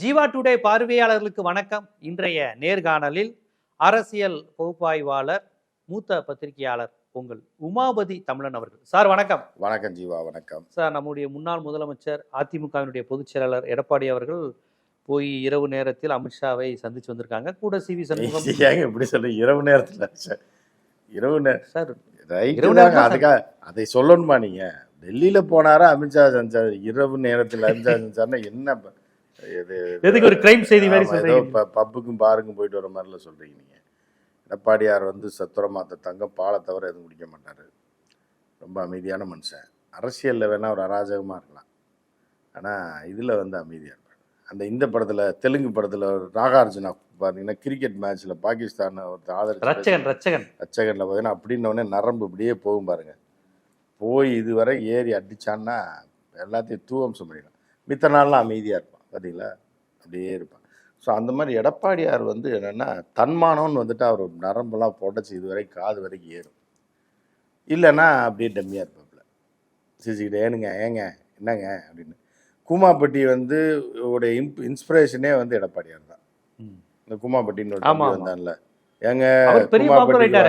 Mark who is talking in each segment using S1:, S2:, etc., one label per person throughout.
S1: Jeeva today பார்வையாளர்களுக்கு வணக்கம். இன்றைய நேர்காணலில் அரசியல் பகுப்பாய்வாளர் மூத்த பத்திரிகையாளர் உங்கள் உமாபதி தமிழன் அவர்கள். சார் வணக்கம்.
S2: வணக்கம் ஜீவா வணக்கம்.
S1: சார் நம்முடைய முன்னாள் முதலமைச்சர் அதிமுகவினுடைய பொதுச் செயலாளர் எடப்பாடி அவர்கள் போய் இரவு நேரத்தில் அமித்ஷாவை சந்திச்சு வந்திருக்காங்க. கூட சி வி சண்முகம்.
S2: ஏங்க இப்படி சொல்ல இரவு நேரத்துல? சார் இரவு நேரம்
S1: சார் இரவு நேரம்
S2: அதுக்காக அதை சொல்லணுமா நீங்க? டெல்லியில போனாரா அமித்ஷா செஞ்சார் இரவு நேரத்தில் அமித்ஷா செஞ்சார்னா என்ன
S1: எதுக்கு ஒரு கிரைம் செய்தி மாதிரி சொல்றீங்க?
S2: பப்புக்கும் பாருக்கும் போயிட்டு வர மாதிரில சொல்றீங்க நீங்க. எடப்பாடியார் வந்து சத்துரமாத்த தங்கம் பாலை தவிர எதுவும் குடிக்க மாட்டாரு. ரொம்ப அமைதியான மனுஷன். அரசியல்ல வேணா ஒரு அராஜகமா இருக்கலாம். ஆனா இதுல வந்து அமைதியா இருப்பாரு. அந்த இந்த படத்துல தெலுங்கு படத்துல ஒரு நாகார்ஜுனா பாத்தீங்கன்னா கிரிக்கெட் மேட்ச்ல பாகிஸ்தான் ஒருத்தர் ஆதரிச்சு
S1: ரச்சகன் ரச்சகன்.
S2: ரச்சகனில் பார்த்தீங்கன்னா அப்படின்னோடனே நரம்பு இப்படியே போகும் பாருங்க. போய் இதுவரை ஏறி அடிச்சான்னா எல்லாத்தையும் தூவம்சம் பண்ணிடும் மித்த நாள்லாம் அமைதியாக இருப்பான். பார்த்தீங்களா அப்படியே இருப்பான். ஸோ அந்த மாதிரி எடப்பாடியார் வந்து என்னென்னா தன்மானம்னு வந்துட்டு அவர் நரம்பெல்லாம் புடச்சி இதுவரை காது வரைக்கும் ஏறும். இல்லைன்னா அப்படியே டம்மியாக இருப்பாப்புல. சிரிச்சுக்கிட்டே ஏனுங்க ஏங்க என்னங்க? அப்படின்னு. கூமாப்பட்டி வந்து உடைய இன்ப் இன்ஸ்பிரேஷனே வந்து எடப்பாடியார் தான். இந்த கூமாப்பட்டின்னு ஒரு. வந்தான்ல. கூமாப்பட்டிக்கு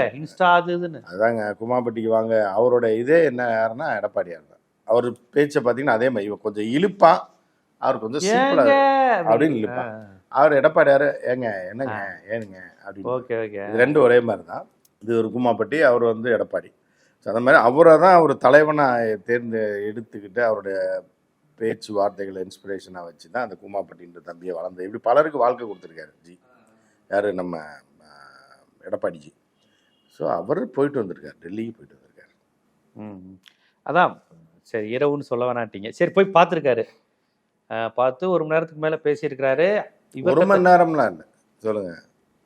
S1: இதுன்னு.
S2: அதாங்க குமாம்பட்டிக்கு வாங்க. அவரோட இதே என்ன யாருன்னா எடப்பாடியார் தான். அவர் பேச்சை பார்த்தீங்கன்னா அதே மாதிரி கொஞ்சம் இழுப்பான். அவர் கொஞ்சம் சிம்பிளா அப்படின்னு இழுப்பான். அவர் எடப்பாடியார் ஏங்க என்னங்க ஏனுங்க அப்படின்னு.
S1: Okay okay.
S2: இது ரெண்டும் ஒரே மாதிரி தான் இது ஒரு குமாப்பட்டி அவர் வந்து எடப்பாடி. ஸோ அந்த மாதிரி அவரை தான் அவர் தலைவனாக தேர்ந்து எடுத்துக்கிட்டு அவருடைய பேச்சு வார்த்தைகளை இன்ஸ்பிரேஷனாக வச்சு தான் அந்த குமாப்பட்டின்ற தம்பியை வளர்ந்து இப்படி பலருக்கு வாழ்க்கை கொடுத்துருக்காரு ஜி. யார்? நம்ம எடப்பாடி ஜி. ஸோ அவர் போயிட்டு வந்திருக்கார். டெல்லிக்கு போயிட்டு வந்திருக்காரு.
S1: அதான். சரி இரவுன்னு சொல்ல வேணாட்டீங்க சரி போய் பார்த்துருக்காரு. பார்த்து ஒரு மணி நேரத்துக்கு மேல பேசியிருக்கிறாரு. இவர்
S2: ஒரு மணி நேரம்லாம் இல்லை. சொல்லுங்க.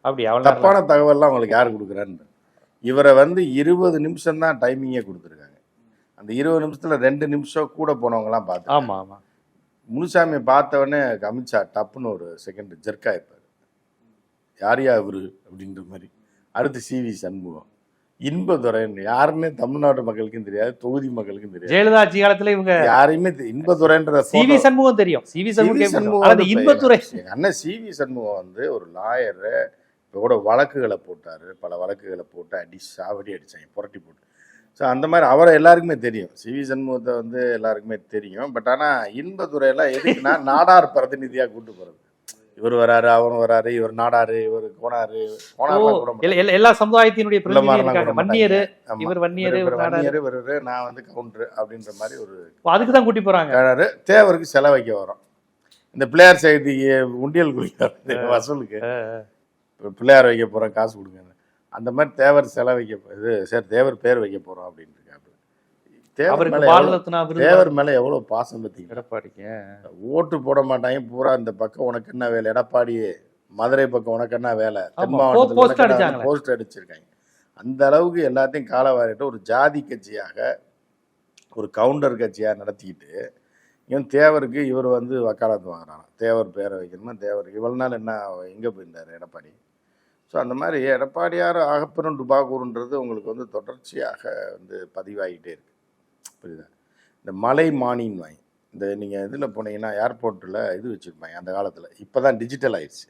S1: அப்படி அவ்வளோ
S2: தப்பான தகவல்லாம் உங்களுக்கு யார் கொடுக்குறான்னு இவரை வந்து இருபது நிமிஷம் தான் டைமிங்கே கொடுத்துருக்காங்க. அந்த இருபது நிமிஷத்துல ரெண்டு நிமிஷம் கூட போனவங்கலாம் பார்த்து
S1: ஆமா ஆமா.
S2: முனுசாமியை பார்த்தவொடனே அமித்ஷா டப்புன்னு ஒரு செகண்ட் ஜெர்க் ஆயிருப்பாரு யார் யா இவரு? அப்படின்ற மாதிரி. அடுத்து சிவி சண்முகம். இன்பதுரைன்னு யாருன்னே தமிழ்நாட்டு மக்களுக்கும் தெரியாது தொகுதி மக்களுக்கும் தெரியாது.
S1: ஜெயலலிதா ஆட்சி காலத்துல இவங்க
S2: யாரையுமே இன்பதுரைன்ற
S1: சி வி
S2: photo-
S1: சண்முகம் தெரியும்.
S2: C V. சண்முகம் எங்க அண்ணன் சிவி சண்முகம் வந்து ஒரு லாயரு இப்போ கூட வழக்குகளை போட்டாரு பல வழக்குகளை போட்டு அடி சாவடி அடிச்சாங்க புரட்டி போட்டு. ஸோ அந்த மாதிரி அவரை எல்லாருக்குமே தெரியும். சிவி சண்முகத்தை வந்து எல்லாருக்குமே தெரியும். பட் ஆனால் இன்பதுரையெல்லாம் எதுக்குன்னா நாடார் பிரதிநிதியாக கூட்டு போகிறது இவர் வராரு அவன் வராரு இவர் நாடாரு இவர் கோனாரு
S1: எல்லா- சமுதாயத்தினுடைய வன்னியரு. இவர் வன்னியரு
S2: இவர். வன்னியரு, இவர் நான் வந்து கவுண்டரு அப்படின்ற மாதிரி ஒரு
S1: அதுக்கு தான் கூட்டி போறாங்க.
S2: தேவருக்கு செலவு வைக்க வரோம். இந்த பிள்ளையார் செய்திக்கு உண்டியல் குடிக்கிற வசூலுக்கு. பிள்ளையார் வைக்க போகிறோம் காசு கொடுங்க. அந்த மாதிரி தேவர் செலவு வைக்க இது சரி தேவர் பேர் வைக்க இருக்காரு தேவர்
S1: அவருக்கு
S2: தேவர் மேலே எவ்வளோ பாசம் பார்த்தீங்க
S1: எடப்பாடிக்கு.
S2: ஓட்டு போட மாட்டாங்க பூரா இந்த பக்கம் உனக்கு என்ன வேலை? எடப்பாடி மதுரை பக்கம் உனக்கு என்ன வேலை. போஸ்டர் அடிச்சிருக்காங்க. அந்த அளவுக்கு எல்லாத்தையும் காலவாரிட்டு ஒரு ஜாதி கட்சியாக ஒரு கவுண்டர் கட்சியாக நடத்திக்கிட்டு இவன் தேவருக்கு இவர் வந்து வக்காலத்து வாங்குறாராம் தேவர் பேரை வைக்கணுமா? தேவருக்கு. இவ்வளவு நாள் என்ன எங்கே போயிருந்தார் எடப்பாடி? ஸோ அந்த மாதிரி எடப்பாடியார் ஆகப்பெரும் டுபாகூர்ன்றது உங்களுக்கு வந்து தொடர்ச்சியாக வந்து பதிவாகிட்டே இருக்கு. புரியுதா. இந்த மலை மானின் வாங்கி இந்த நீங்கள் இதில் போனீங்கன்னா ஏர்போர்ட்டில் இது வச்சுருப்பாங்க அந்த காலத்தில். இப்போ தான் டிஜிட்டல் ஆயிடுச்சு.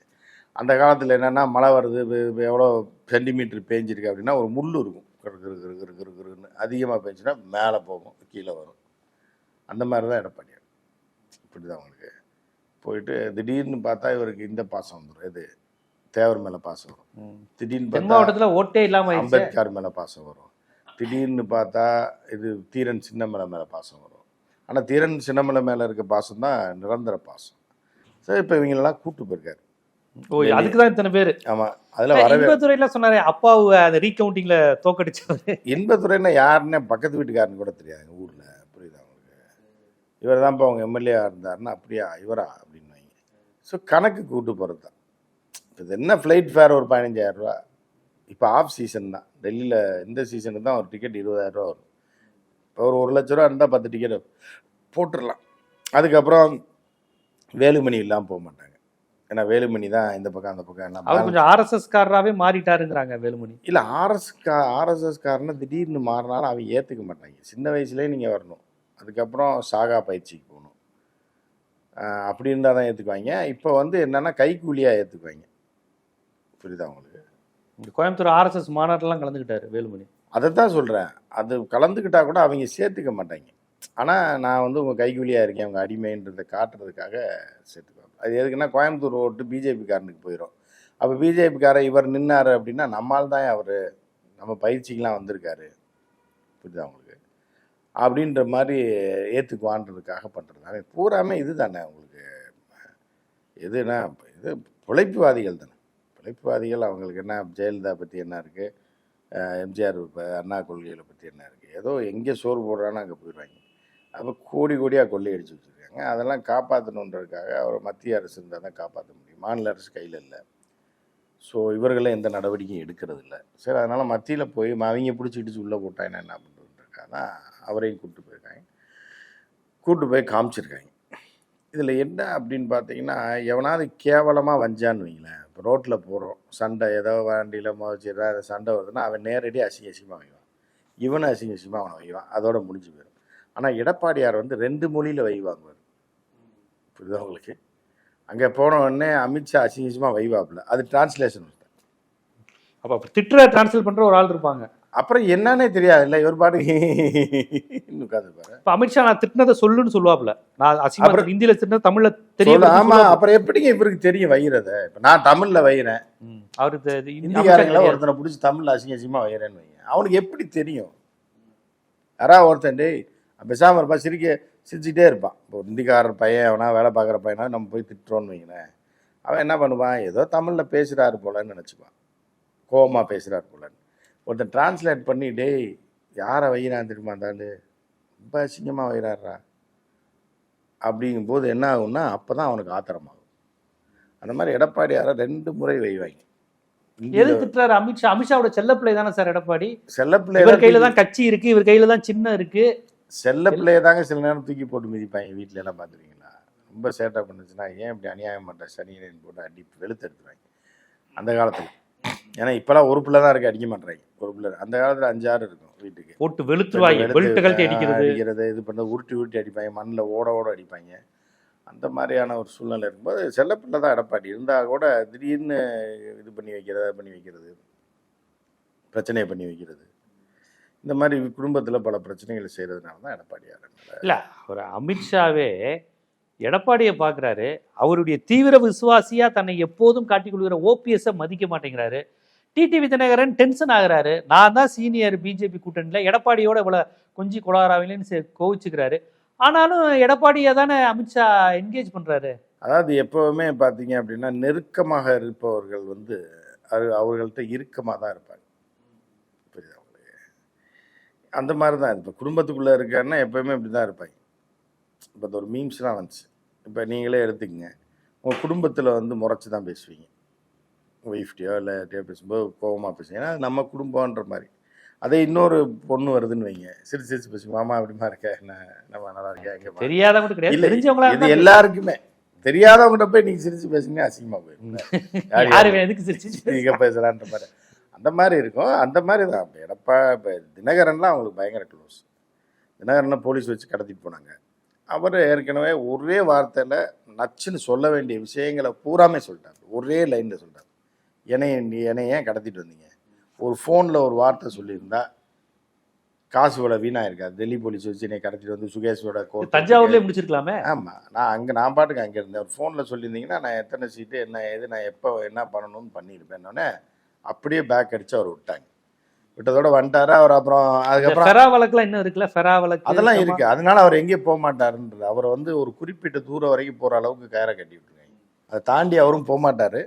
S2: அந்த காலத்தில் என்னென்னா மழை வருது எவ்வளோ சென்டிமீட்டர் பேஞ்சிருக்கு அப்படின்னா ஒரு முள் இருக்கும். கிரு கிரு கிரு கிரு கிரு கிருன்னு அதிகமாக பேஞ்சுன்னா மேலே போகும் கீழே வரும். அந்த மாதிரி தான் எடப்பாடியார் இப்படி தான் உங்களுக்கு? போயிட்டு திடீர்னு பார்த்தா இவருக்கு இந்த பாசம் வந்துடும் இது தேவர் மேலே பாசம் வரும். திடீர்னு
S1: மாவட்டத்துல ஓட்டே
S2: அம்பேத்கர் மேலே பாசம் வரும். திடீர்னு பார்த்தா இது தீரன் சின்னமலை மேலே பாசம் வரும். ஆனால் தீரன் சின்னமலை மேலே இருக்க பாசம் தான் நிரந்தர பாசம். சரி இப்போ இவங்களெல்லாம் கூட்டு போயிருக்காரு.
S1: ஓ அதுக்கு தான் இத்தனை பேரு?
S2: ஆமாம் அதில் வரவே
S1: இன்பத்துறையில சொன்னாரு அப்பாவு அந்த ரீகவுண்டிங்ல தோக்கடிச்சவரு.
S2: இன்பத்துறைன்னா யாருன்னே பக்கத்து வீட்டுக்காரன்னு கூட தெரியாதுங்க ஊரில். புரியுதா உங்களுக்கு? இவர் தான்ப்பா அவங்க எம்எல்ஏ இருந்தாருன்னா அப்படியா இவரா அப்படின்னாங்க ஸோ கணக்கு கூட்டு போகிறது தான் இப்போ இது என்ன ஃப்ளைட் ஃபேர் ஒரு பதினஞ்சாயிரம் ரூபா? இப்போ ஆஃப் சீசன் தான். டெல்லியில் இந்த சீசனுக்கு தான் ஒரு டிக்கெட் இருபதாயிரம் ரூபா வரும். இப்போ ஒரு ஒரு லட்ச ரூபா இருந்தால் பத்து டிக்கெட் போட்டுடலாம் அதுக்கப்புறம் வேலுமணி இல்லாமல் போக மாட்டாங்க. ஏன்னா வேலுமணி தான் இந்த பக்கம் அந்த பக்கம் எல்லாம்
S1: அவர் கொஞ்சம் ஆர்எஸ்எஸ் காரராவே மாறிட்டாருங்கிறாங்க வேலுமணி.
S2: இல்லை ஆர்எஸ் கா ஆர்எஸ்எஸ் காரனை திடீர்னு மாறினாலும் அவங்க ஏற்றுக்க மாட்டாங்க. சின்ன வயசுலேயே நீங்கள் வரணும். அதுக்கப்புறம் சாகா பயிற்சிக்கு போகணும். அப்படி இருந்தால் தான் ஏற்றுக்குவாங்க இப்போ வந்து என்னன்னா கைக்கூலியாக ஏற்றுக்குவாங்க புரியுதா உங்களுக்கு?
S1: இந்த கோயம்புத்தூர் ஆர்எஸ்எஸ் மாநாட்டிலாம் கலந்துக்கிட்டாரு வேலுமணி.
S2: அதை தான் சொல்கிறேன் அது கலந்துக்கிட்டா கூட அவங்க சேர்த்துக்க மாட்டாங்க. ஆனால் நான் வந்து உங்கள் கைகூலியாக இருக்கேன் அவங்க அடிமைன்றதை காட்டுறதுக்காக சேர்த்துக்குவாங்க. அது எதுக்குன்னா கோயம்புத்தூர் ஓட்டு பிஜேபிக்காரனுக்கு போயிடும் அப்போ பிஜேபிக்காரர் இவர் நின்னார் அப்படின்னா நம்மால் தான் அவர் நம்ம பயிற்சிக்கெலாம் வந்திருக்காரு. புரியுதா உங்களுக்கு? அப்படின்ற மாதிரி ஏற்றுக்குவான்றதுக்காக பண்ணுறது பூராமே இது தானே உங்களுக்கு? எதுனா இது பிழைப்புவாதிகள் தானே. பிழைப்புவாதிகள் அவங்களுக்கு என்ன ஜெயலலிதா பற்றி என்ன இருக்குது எம்ஜிஆர் இப்போ அண்ணா கொள்கைகளை பற்றி என்ன இருக்குது ஏதோ எங்கே சோறு போடுறான்னு அங்கே போயிடுவாங்க அப்போ கோடி கோடியாக கொள்ளையடிச்சு வச்சுருக்காங்க. அதெல்லாம் காப்பாற்றணுன்றதுக்காக அவர் மத்திய அரசு இருந்தால் தான் காப்பாற்ற முடியும். மாநில அரசு கையில் இல்லை. ஸோ இவர்களே எந்த நடவடிக்கையும் எடுக்கிறது இல்லை. சரி அதனால் மத்தியில் போய் அவங்க பிடிச்சிக்கிட்டு உள்ளே போட்டாங்கன்னா என்ன பண்ணுறதுக்காக தான் அவரையும் கூப்பிட்டு போயிருக்காங்க. கூப்பிட்டு போய் காமிச்சிருக்காங்க. இதில் என்ன அப்படின்னு பார்த்தீங்கன்னா எவனாவது கேவலமாக வஞ்சான்னு வைங்களேன். இப்போ ரோட்டில் போகிறோம் சண்டை ஏதோ வண்டியில் மோதிச்சு ஏதாவது சண்டை வருதுன்னா அவன் நேரடியாக அசிங்க அசிங்கமாக வைவான். இவனை அசிங்க அசிங்கமாக அவனை வைவான். அதோட முடிஞ்சு போயிடும் ஆனால் எடப்பாடியார் வந்து ரெண்டு மொழியில் வைவாங்குவார். புரியுதா உங்களுக்கு? அங்கே போன உடனே அமித்ஷா அசிங்க அசிங்கமாக வைவாப்புல. அது டிரான்ஸ்லேஷன்
S1: அப்போ திட்டுற டிரான்ஸ்லேட் பண்ணுற ஒரு ஆள் இருப்பாங்க.
S2: அப்புறம் என்னன்னே தெரியாது. இல்லை இவர் பாட்டுக்கு உட்காந்துருப்பாரு
S1: இப்போ அமித்ஷா நான் திட்டினதை சொல்லுன்னு சொல்லுவாப்ல நான்
S2: அப்புறம்
S1: ஹிந்தியில திட்டினது தமிழ்ல
S2: சொல்ல
S1: தெரியும்
S2: ஆமா அப்புறம் எப்படிங்க இவருக்கு தெரியும் வைகிறத இப்போ நான் தமிழ்ல வைகிறேன்
S1: இது-
S2: இந்திக்காரங்கள ஒருத்தனை பிடிச்சி தமிழ்ல அசிங்க அசிங்கமா வைகிறேன்னு வைங்க. அவனுக்கு எப்படி தெரியும்? யாராவது ஒருத்தன் டேய் பேசாம இருப்பான் சிரிக்க சிரிச்சுட்டே இருப்பான். இப்போ ஒரு இந்திக்காரர் பையன் அவனா வேலை பார்க்குற பையனா நம்ம போய் திட்டுறோன்னு வைங்களேன். அவன் என்ன பண்ணுவான்? ஏதோ தமிழ்ல பேசுறாரு போலன்னு நினச்சிப்பான். கோவமா பேசுறாரு போலன்னு. ஒருத்தன் டிரான்ஸ்லேட் பண்ணி டேய் யாரை வைகிறான் தெரியுமா அந்த ரொம்ப அசிங்கமாக வைகிறாரா அப்படிங்கும்போது என்ன ஆகும்னா அப்போ தான் அவனுக்கு ஆத்திரமாகும். அந்த மாதிரி எடப்பாடியாரை ரெண்டு முறை வைவாங்க.
S1: எது திட்டுறாரு? அமித்ஷா அமித்ஷாவோட செல்லப்பிள்ளை தானே சார் எடப்பாடி?
S2: செல்லப்பிள்ளை
S1: இவர் கையில தான் கட்சி இருக்கு இவர் கையில தான் சின்ன இருக்கு.
S2: செல்ல பிள்ளைய தாங்க சில நேரம் தூக்கி போட்டு மிதிப்பாங்க. வீட்டில எல்லாம் பார்த்துருக்கீங்களா ரொம்ப சேட்டை பண்ணுச்சுன்னா ஏன் இப்படி அநியாயம் பண்ணுற சனியன் போட்டு அடி வெளுத்து எடுத்துருவாங்க. அந்த காலத்தில். ஏன்னா இப்போலாம் ஒரு பிள்ளை தான் இருக்கு அடிக்க மாட்டேறாங்க. ஒரு பிள்ளை அந்த காலத்தில் அஞ்சாறு இருக்கும் வீட்டுக்கு.
S1: போட்டு வெளுத்துருவாங்க. அடிக்கிறது.
S2: அடிக்கிறது இது பண்ண உருட்டி உருட்டி அடிப்பாங்க. மண்ணில் ஓட ஓட அடிப்பாங்க. அந்த மாதிரியான ஒரு சூழ்நிலை இருக்கும்போது செல்லப்பிள்ளை தான் எடப்பாடி இருந்தால் கூட திடீர்னு இது பண்ணி வைக்கிறது பண்ணி வைக்கிறது பிரச்சனையை பண்ணி வைக்கிறது. இந்த மாதிரி குடும்பத்தில் பல பிரச்சனைகளை செய்கிறதுனால தான் எடப்பாடியார்
S1: இல்ல அவர் அமித்ஷாவே எடப்பாடியை பார்க்குறாரு அவருடைய தீவிர விசுவாசியா தன்னை எப்போதும் காட்டிக் கொள்கிற ஓபிஎஸ்ஸை மதிக்க மாட்டேங்கிறாரு. டிடிவி தினகரன் டென்ஷன் ஆகிறாரு. நான் தான் சீனியர் பிஜேபி கூட்டணியில் எடப்பாடியோட இவ்வளோ கொஞ்சி கொடாராவிலேன்னு கோவிச்சுக்கிறாரு. ஆனாலும் எடப்பாடியை தானே அமித்ஷா என்கேஜ் பண்ணுறாரு
S2: அதாவது எப்போவுமே பார்த்தீங்க அப்படின்னா நெருக்கமாக இருப்பவர்கள் வந்து அது அவர்கள்ட்ட இறுக்கமாக தான் இருப்பாங்க. அந்த மாதிரி தான். இப்போ குடும்பத்துக்குள்ளே இருக்காருன்னா எப்போவுமே இப்படி தான் இருப்பாங்க. இப்போ ஒரு மீம்ஸ்லாம் வந்துச்சு. இப்போ நீங்களே எடுத்துக்கங்க. உங்கள் குடும்பத்தில் வந்து முறைச்சி தான் பேசுவீங்க. ஒய்ஃப்டியோ இல்லை பேசும்போது கோவமாக பேசுவீங்க ஏன்னா அது நம்ம குடும்பன்ற மாதிரி. அதே இன்னொரு பொண்ணு வருதுன்னு வைங்க. சிரிச்சு சிரிச்சு பேசுங்க மாமா அப்படிமா இருக்க? என்ன நம்ம நல்லா இருக்கா எங்கே
S1: தெரியாதவங்க கிடையாது
S2: இது எல்லாருக்குமே. தெரியாதவங்ககிட்ட போய் நீங்க சிரிச்சு பேசுங்க அசிங்கமா போயிடும். யார்?
S1: எதுக்கு சிரிச்சு
S2: நீங்க பேசலான்ற மாதிரி. அந்த மாதிரி இருக்கும். அந்த மாதிரி தான். இப்போ எடப்பா இப்போ தினகரன்லாம் அவங்களுக்கு பயங்கர க்ளோஸ் தினகரனை போலீஸ் வச்சு கடத்திட்டு போனாங்க. அவர் ஏற்கனவே ஒரே வார்த்தையில் நச்சுன்னு சொல்ல வேண்டிய விஷயங்களை பூராமே சொல்லிட்டார். ஒரே லைனில் சொல்லிட்டார். என்னைய என்னை ஏன் கடத்திட்டு வந்தீங்க? ஒரு ஃபோனில் ஒரு வார்த்தை சொல்லியிருந்தா காசு இவ்வளோ வீணாக இருக்காது டெல்லி போலீஸ் வச்சு என்னை கடத்திட்டு வந்து சுகேஷோட கோர்ட்
S1: தஞ்சாவூர்லயே முடிச்சிருக்கலாமே?
S2: ஆமாம் நான் அங்கே நான் பாட்டுக்கு அங்கே இருந்தேன். ஒரு ஃபோனில் சொல்லியிருந்தீங்கன்னா நான் எத்தனை சீட்டு என்ன ஏது நான் எப்போ என்ன பண்ணணும்னு பண்ணியிருப்பேன்னொடனே அப்படியே பேக் அடிச்சு அவர் விட்டாங்க. விட்டதோட வந்துட்டாரு. அவர் அப்புறம் அதுக்கப்புறம்
S1: ஃபெரா வழக்குலாம் இன்னும் இருக்குல்ல? ஃபெரா வழக்கு
S2: அதெல்லாம் இருக்கு. அதனால அவர் எங்கேயும் போக மாட்டாருன்றது. அவரை வந்து ஒரு குறிப்பிட்ட தூரம் வரைக்கும் போகிற அளவுக்கு கயிறை கட்டி விட்டுருக்காங்க. அதை தாண்டி அவரும் போக மாட்டார்.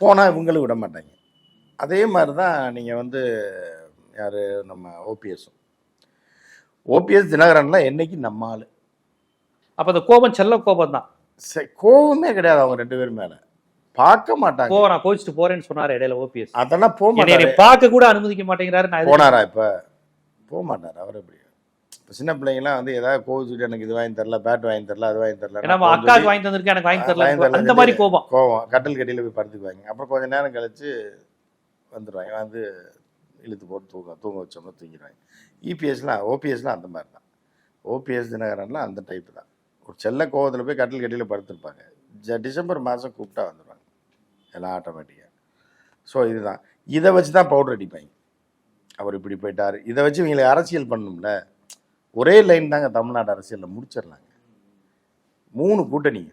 S2: போனால் இவங்களும் விட மாட்டாங்க. அதே மாதிரி தான் நீங்கள் வந்து யார்? நம்ம ஓபிஎஸும் ஓபிஎஸ் தினகரன்லாம் என்னைக்கு நம்ம ஆளு.
S1: அப்ப அந்த கோபம் செல்ல கோபம் தான்.
S2: சரி, கோவமே கிடையாது அவங்க ரெண்டு பேரும் மேல. பார்க்க மாட்டாங்க.
S1: போறேன் நான் கோச்சிட்டு போறேன்னு சொன்னாரு இடையில ஓபிஎஸ்.
S2: அதெல்லாம் போக மாட்டாரு.
S1: பார்க்க கூட அனுமதிக்க மாட்டேங்கிறாரு
S2: போனாரா இப்ப? போக மாட்டார் அவர் எப்படி சின்ன பிள்ளைங்கலாம் வந்து ஏதாவது கோவிச்சுட்டு எனக்கு இது வாங்கி தரல பேட் வாங்கி தரல அது வாங்கி தரல
S1: அக்காவுக்கு வாங்கி தந்திருக்கேன் எனக்கு வாங்கி தரல அந்த மாதிரி கோபம்.
S2: கோவம் கட்டில் கட்டியில் போய் படுத்துக்குவாங்க. அப்புறம் கொஞ்ச நேரம் கழிச்சு வந்துடுவாங்க வந்து இழுத்து போட்டு தூங்க தூங்க வச்சோம்னா தூங்கிடுவாங்க. இபிஎஸ்லாம் ஓபிஎஸ்லாம் அந்த மாதிரி தான் ஓபிஎஸ் தினகரன்லாம் அந்த டைப் தான். ஒரு செல்ல கோவத்தில் போய் கட்டில் கட்டியில் படுத்திருப்பாங்க. ஜ டிசம்பர் மாதம் கூப்பிட்டா வந்துடுவாங்க எல்லாம் ஆட்டோமேட்டிக்காக ஸோ இதுதான். இதை வச்சு தான் பவுடர் அடிப்பாங்க. அவர் இப்படி போயிட்டார். இதை வச்சு இவங்களை அரசியல் பண்ணணும்ல? ஒரே லைன் தாங்க தமிழ்நாடு அரசியலில் முடிச்சிடலாங்க. மூணு கூட்டணி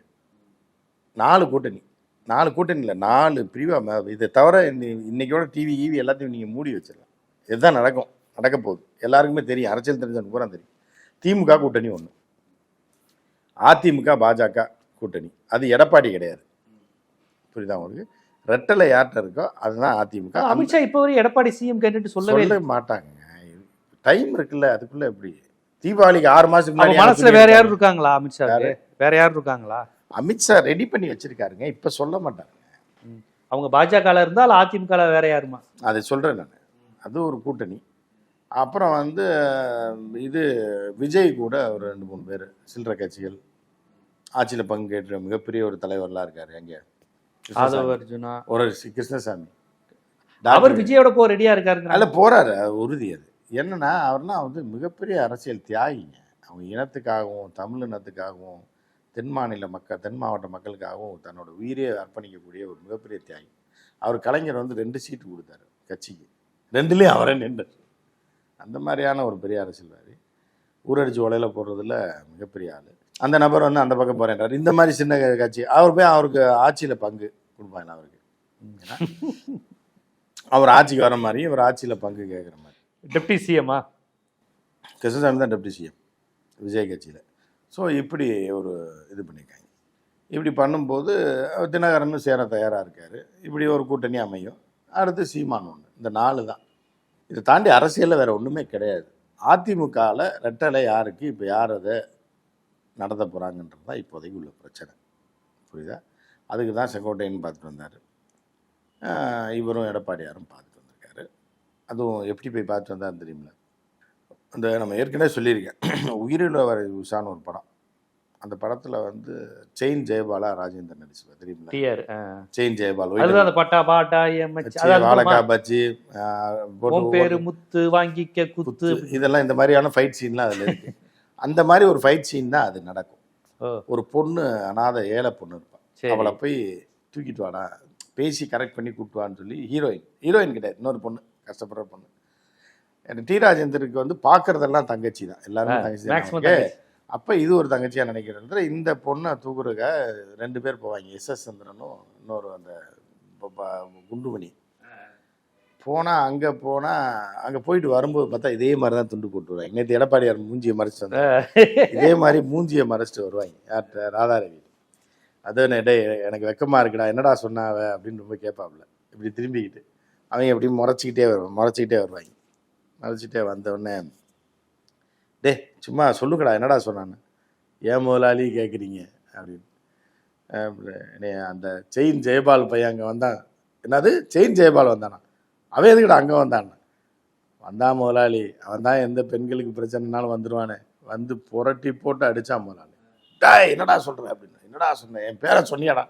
S2: நாலு கூட்டணி. நாலு கூட்டணி இல்லை நாலு பிரிவா இதை தவிர இன்னி- இன்னைக்கோட டிவி ஈவி எல்லாத்தையும் நீங்கள் மூடி வச்சிடலாம். இதுதான் நடக்கும் நடக்க போகுது. எல்லாருக்குமே தெரியும் அரசியல் தெரிஞ்சவங்க பூரா தெரியும். திமுக கூட்டணி ஒன்று அதிமுக பாஜக கூட்டணி. அது எடப்பாடி கிடையாது. புரியுதா உங்களுக்கு? ரெட்டலை யார்கிட்ட இருக்கோ அதுதான் அதிமுக.
S1: அமித்ஷா இப்போ வரை எடப்பாடி சிஎம் கேட்டுட்டு சொல்லவே
S2: மாட்டாங்க. டைம் இருக்குல்ல அதுக்குள்ள எப்படி? தீபாவளிக்கு ஆறு மாசத்துக்கு முன்னாடி
S1: மனசுல வேற யாரும். இருக்காங்களா அமித்ஷா வேற யாரும் இருக்காங்களா?
S2: அமித்ஷா ரெடி பண்ணி வச்சிருக்காருங்க. இப்ப சொல்ல மாட்டாங்க.
S1: அவங்க பாஜக இருந்தால் அதிமுக வேற யாருமா?
S2: அதை சொல்றேன் நான். அது ஒரு கூட்டணி. அப்புறம் வந்து இது விஜய் கூட ஒரு ரெண்டு மூணு பேர் சில்லறை கட்சிகள் ஆட்சியில் பங்கேற்ற மிகப்பெரிய ஒரு தலைவர்லாம் இருக்காரு அங்கே.
S1: ஆதவ அர்ஜுனா.
S2: ஒரு கிருஷ்ணசாமி.
S1: அவர் விஜயோட போ ரெடியா இருக்காருங்க
S2: அதில் போறாரு உறுதி அது. என்னன்னா அவர்லாம் வந்து மிகப்பெரிய அரசியல் தியாகிங்க. அவங்க இனத்துக்காகவும் தமிழ் இனத்துக்காகவும் தென் மாநில மக்கள் தென் மாவட்ட மக்களுக்காகவும் தன்னோட உயிரே அர்ப்பணிக்கக்கூடிய ஒரு மிகப்பெரிய தியாகி. அவர் கலைஞர் வந்து ரெண்டு சீட்டு கொடுத்தாரு கட்சிக்கு. ரெண்டுலேயும் அவரே நின்றார். அந்த மாதிரியான ஒரு பெரிய அரசியல்வாதி. ஊரடிச்சு உலையில் போடுறதுல மிகப்பெரிய ஆள். அந்த நபர் வந்து அந்த பக்கம் போறேன்றார். இந்த மாதிரி சின்ன கட்சி. அவர் போய் அவருக்கு ஆட்சியில் பங்கு கொடுப்பாங்க அவருக்கு? அவர் ஆட்சிக்கு வர மாதிரி இவர் ஆட்சியில் பங்கு கேட்குற மாதிரி.
S1: டெப்டி சிஎம்மா
S2: கிருஷ்ணசாமி தான் டெப்டி சிஎம் விஜய் கட்சியில். ஸோ இப்படி ஒரு இது பண்ணியிருக்காங்க இப்படி பண்ணும்போது தினகரனும் சேர தயாராக இருக்கார். இப்படி ஒரு கூட்டணி அமையும். அடுத்து சீமான் ஒன்று இந்த நாலு தான். இதை தாண்டி அரசியலில் வேறு ஒன்றுமே கிடையாது. அதிமுகவில் ரெட்டலை யாருக்கு இப்போ யார் அதை நடத்த போகிறாங்கன்றது தான் இப்போதைக்கு உள்ள பிரச்சனை. புரியுதா? அதுக்கு தான் செங்கோட்டையன் பார்த்துட்டு வந்தார். இவரும் எடப்பாடியாரும் பார்த்து அதுவும் எப்படி போய் பார்த்துட்டு வந்தாருன்னு தெரியுமில்ல. அந்த நம்ம ஏற்கனவே சொல்லியிருக்கேன். உயிரில் வர உஷான்னு ஒரு படம். அந்த படத்தில் வந்து செயின் ஜெயபாலா ராஜேந்திரன் நடிச்சுவார் தெரியுமில்ல?
S1: டிஆர்
S2: செயின் ஜெயபால்
S1: பட்டா பாட்டா
S2: போட்டு
S1: உன் பேரு முத்து வாங்கிக்க குத்து.
S2: இதெல்லாம் இந்த மாதிரியான ஃபைட் சீன்லாம் அதில் இருக்கு. அந்த மாதிரி ஒரு ஃபைட் சீன் தான் அது நடக்கும். ஒரு பொண்ணு அனாதை ஏழை பொண்ணு இருப்பான் அவளை போய் தூக்கிட்டு வாடா பேசி கரெக்ட் பண்ணி கூப்பிட்டு வான்னு சொல்லி ஹீரோயின் ஹீரோயின் கிடையாது இன்னொரு பொண்ணு. கஷ்டப்படுற பொண்ணு. எனக்கு டி ராஜேந்தருக்கு வந்து பார்க்கறதெல்லாம் தங்கச்சி தான். எல்லாருமே தங்கச்சி. அப்போ இது ஒரு தங்கச்சியாக நினைக்கிறது இந்த பொண்ணை தூக்குறதுக்க ரெண்டு பேர் போவாங்க. எஸ் எஸ் சந்திரனும் இன்னொரு அந்த குண்டுமணி. போனால் அங்கே போனால் அங்கே போயிட்டு வரும்போது பார்த்தா இதே மாதிரி தான் துண்டு போட்டு வருவாங்க. நேற்று எடப்பாடியார் மூஞ்சியை மறைச்சிட்டு வந்தாங்க இதே மாதிரி மூஞ்சியை மறைச்சிட்டு வருவாங்க. யார்கிட்ட? ராதாரவி. அது டேய் எனக்கு வெக்கமா இருக்குடா. என்னடா சொன்னாவ? அப்படின்னு ரொம்ப கேட்பாப்புல இப்படி திரும்பிக்கிட்டு. அவங்க எப்படி முறைச்சிக்கிட்டே வருவான் முறைச்சிக்கிட்டே வருவாங்க. முறைச்சிக்கிட்டே வந்தவுடனே டே சும்மா சொல்லுங்கடா என்னடா சொன்னான்னு? ஏன் முதலாளி கேட்குறீங்க அப்படின்னு. அந்த செயின் ஜெயபால் பையன் அங்கே வந்தான். என்னது? செயின் ஜெயபால் வந்தானா? அவன் எதுக்குடா அங்கே வந்தான்? வந்தான் முதலாளி அவன் தான் எந்த பெண்களுக்கு பிரச்சனைனாலும் வந்துடுவானே வந்து புரட்டி போட்டு அடித்தான் முதலாளி. டா என்னடா சொல்கிறேன் அப்படின்னு. என்னடா சொன்னேன் என் பேரை சொன்னியாடா.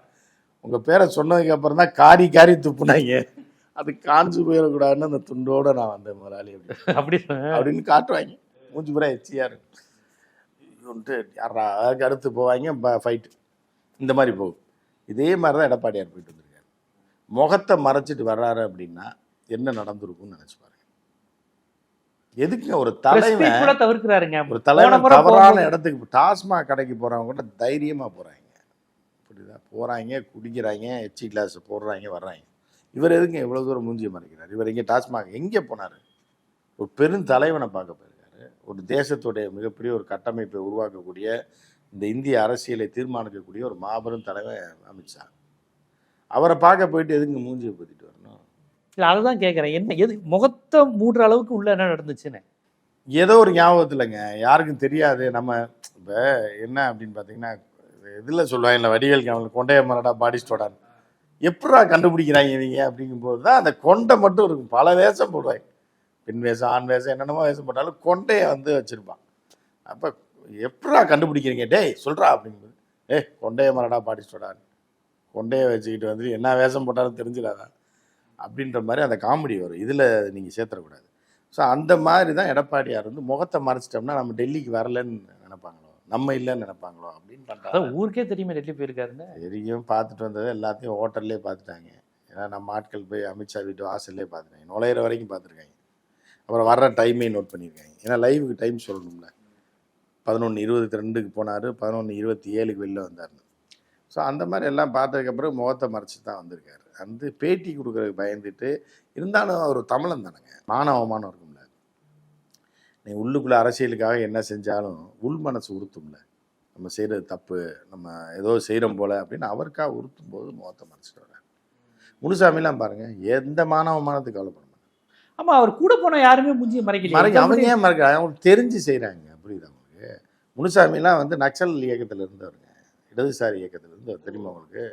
S2: உங்கள் பேரை சொன்னதுக்கப்புறம் தான் காரி காரி துப்புனாங்க. அது காஞ்சு போயிடக்கூடாதுன்னு அந்த துண்டோட நான் வந்தேன் முதலாளி
S1: அப்படி
S2: அப்படின்னு காட்டுவாங்க மூஞ்சி பூரா எச்சியா இருக்கும் இவன்ட்டு யாரா அடுத்து போவாங்க ஃபைட்டு இந்த மாதிரி போகும். இதே மாதிரி தான் எடப்பாடியார் போயிட்டு வந்திருக்காரு. முகத்தை மறைச்சிட்டு வர்றாரு அப்படின்னா என்ன நடந்திருக்கும்னு நினைச்சு பாருங்க. எதுக்குங்க ஒரு தலைவன்
S1: தவிர்க்கிறாருங்க.
S2: ஒரு தலைவன் தவறான இடத்துக்கு டாஸ்மாக் கடைக்கு போறவங்க கூட தைரியமா போறாங்க. புரியுதா? போறாங்க குடிக்கிறாங்க எச்சி கிளாஸ் போடுறாங்க வர்றாங்க. இவர் எதுங்க இவ்வளவு தூரம் மூஞ்சியை மறைக்கிறார்? இவர் எங்க டாஸ்மாக் எங்கே போனாரு? ஒரு பெரும் தலைவனை பார்க்க போயிருக்காரு. ஒரு தேசத்துடைய மிகப்பெரிய ஒரு கட்டமைப்பை உருவாக்கக்கூடிய இந்த இந்திய அரசியலை தீர்மானிக்கக்கூடிய ஒரு மாபெரும் தலைவன் அமித்ஷா அவரை பார்க்க போயிட்டு எதுங்க மூஞ்சியை பத்திட்டு வரணும்?
S1: இல்ல அதுதான் கேக்குறேன். என்ன எது முகத்தை மூடுற அளவுக்கு உள்ள என்ன நடந்துச்சுன்னு?
S2: ஏதோ ஒரு ஞாபகத்துலங்க. யாருக்கும் தெரியாது. நம்ம இப்போ என்ன அப்படின்னு பார்த்தீங்கன்னா இதில் சொல்லுவாங்கல்ல வடிவேல் கேமரா கொண்டைய மரடா பாடி ஸ்டோடான்னு எப்படா கண்டுபிடிக்கிறாங்க இவங்க அப்படிங்கும்போது தான் அந்த கொண்டை மட்டும் இருக்கும். பல வேஷம் போடுவாங்க. பெண் வேஷம் ஆண் வேஷம் என்னென்னமோ வேஷம் போட்டாலும் கொண்டையை வந்து வச்சுருப்பான். அப்போ எப்படா கண்டுபிடிக்கிறீங்க? டேய் சொல்கிறா அப்படிங்கும்போது ஏ கொண்டையை மரடா பாடி ஸ்டோடான்னு கொண்டையை வச்சுக்கிட்டு வந்து என்ன வேஷம் போட்டாலும் தெரிஞ்சிடாதான் அப்படின்ற மாதிரி அந்த காமெடி வரும். இதில் நீங்கள் சேர்த்துடக்கூடாது ஸோ அந்த மாதிரி தான் எடப்பாடியார் வந்து முகத்தை மறைச்சிட்டோம்னா நம்ம டெல்லிக்கு வரலன்னு நினைப்பாங்க நம்ம இல்லைன்னு நினைப்பாங்களோ அப்படின்னு பண்றாங்க.
S1: அதான் ஊருக்கே தெரியுமே டெல்லி போயிருக்காருன்னு.
S2: தெரியும் பார்த்துட்டு வந்தது எல்லாத்தையும் ஹோட்டல்லே பார்த்துட்டாங்க. ஏன்னா நம்ம ஆட்கள் போய் அமித்ஷா வீட்டு வாசல்லே பார்த்துட்டாங்க. நுழையிற வரைக்கும் பார்த்துருக்காங்க. அப்புறம் வர்ற டைமே நோட் பண்ணியிருக்காங்க. ஏன்னா லைவுக்கு டைம் சொல்லணும்ல. பதினொன்று இருபதுக்கு ரெண்டுக்கு போனார் பதினொன்று இருபத்தி ஏழுக்கு வெளில வந்தார்னு ஸோ அந்த மாதிரி எல்லாம் பார்த்ததுக்கப்புறம் முகத்தை மறைச்சி தான் வந்திருக்காரு. வந்து பேட்டி கொடுக்குறதுக்கு பயந்துட்டு இருந்தாலும் அவர் தமிழன் தானேங்க. மான அவமானம் இருக்கும்ல நீ உள்ளுக்குள்ளே அரசியலுக்காக என்ன செஞ்சாலும் உள் மனசு உறுத்தும்ல. நம்ம செய்கிறது தப்பு நம்ம ஏதோ செய்கிறோம் போல அப்படின்னு அவருக்காக உறுத்தும் போது முகத்தை மறைச்சிட்டு வர்றாரு. முனுசாமிலாம் பாருங்க எந்த மானவமானத்துக்கு கவலைப்பட மாட்டாங்க
S1: ஆமா அவர் கூட போன யாருமே மூஞ்சி மறைக்கல
S2: மறைக்க அவங்க ஏன் மறைக்கிறாங்க அவங்களுக்கு தெரிஞ்சு செய்கிறாங்க புரியுது அவங்களுக்கு முனுசாமிலாம் வந்து நக்சல் இயக்கத்தில் இருந்தவருங்க. இடதுசாரி இயக்கத்தில் இருந்தவர் தெரியுமா உங்களுக்கு?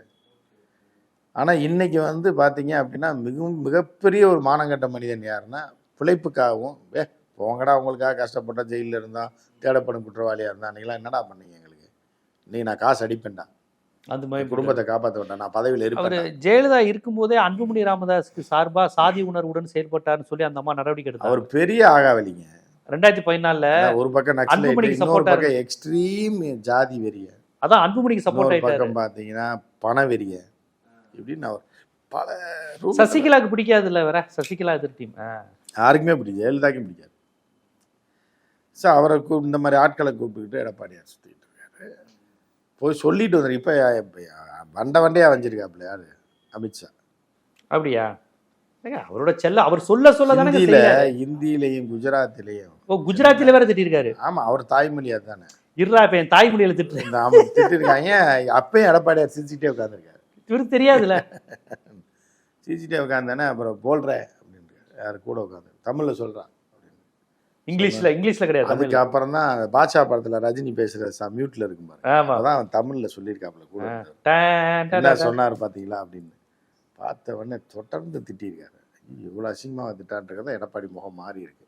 S2: ஆனால் இன்னைக்கு வந்து பார்த்தீங்க அப்படின்னா மிகவும் மிகப்பெரிய ஒரு மானங்கட்ட மனிதன் யாருன்னா பிழைப்புக்காகவும் போங்கடா உங்களுக்காக கஷ்டப்பட்ட ஜெயிலில் இருந்தான் தேடப்படும் குற்றவாளியாக இருந்தான் அன்றைக்கெல்லாம் என்னடா பண்ணீங்க எங்களுக்கு? இன்னைக்கு நான் காசு அடிப்பேன்டா.
S1: அந்த மாதிரி
S2: குடும்பத்தை காப்பாற்ற வேண்டாம் நான் பதவியில்
S1: அவர்
S2: இருப்பேன்
S1: ஜெயலலிதா இருக்கும்போதே அன்புமணி ராமதாஸுக்கு சார்பா சாதி உணர்வுடன் செயல்பட்டாருன்னு சொல்லி அந்த அம்மா நடவடிக்கை
S2: அவர்
S1: எடுத்தார்
S2: பெரிய ஆகாவலிங்க.
S1: ரெண்டாயிரத்தி பதினாலுல
S2: ஒரு பக்கம் இன்னொரு பக்கம் எக்ஸ்ட்ரீம் ஜாதி வெறிய.
S1: அதான் அன்புமணிக்கு சப்போர்ட்
S2: பக்கம் பார்த்தீங்கன்னா பண வெறிய. இப்படின்னு அவர் பல
S1: சசிகலாக்கு பிடிக்காது இல்ல வேற? சசிகலா எதிர் டீம்
S2: யாருக்குமே பிடிக்கும் ஜெயலலிதாக்கும் பிடிக்காது. ஸோ அவரை இந்த மாதிரி ஆட்களை கூப்பிட்டுக்கிட்டு எடப்பாடியார் சுற்றிட்டு இருக்காரு. போய் சொல்லிட்டு வந்தார். இப்போ வண்ட வண்டையா வஞ்சிருக்காப்புல யாரு? அமித்ஷா
S1: அப்படியா? அவரோட செல்ல அவர் சொல்ல சொல்ல தானே
S2: ஹிந்தியில ஹிந்தியிலையும் குஜராத்திலையும்
S1: ஓ குஜராத்தில வேற திட்டிருக்காரு.
S2: ஆமா அவர் தாய்மொழியா தானே.
S1: இருடா இப்ப என் தாய்மொழியில திட்டு
S2: ஆமா திட்டிருக்காங்க. அப்பயும் எடப்பாடியார் சிரிச்சுட்டே உட்காந்துருக்காரு
S1: இவருக்கு தெரியாதுல்ல.
S2: சிரிச்சுட்டே உட்காந்தானே அப்புறம் போல்றேன் அப்படின்ட்டு யார் கூட உட்காந்து தமிழ்ல சொல்றான்.
S1: இங்கிலீஷ்ல இங்கிலீஷ்ல கிடையாது
S2: அதுக்கு. அப்புறம் தான் பாட்ஷா படத்துல ரஜினி பேசுற ச மியூட்ல இருக்கும் பாரு
S1: ஆமா.
S2: அதான் தமிழ்ல சொல்லியிருக்காப்புல கூட. என்ன. சொன்னார் பாத்தீங்களா அப்படின்னு. பார்த்த உடனே தொடர்ந்து திட்டியிருக்காரு. ஐயோ, இவ்வளவு அசிங்கமாக திட்டான்றத எடப்பாடி முகம் மாறி இருக்கு.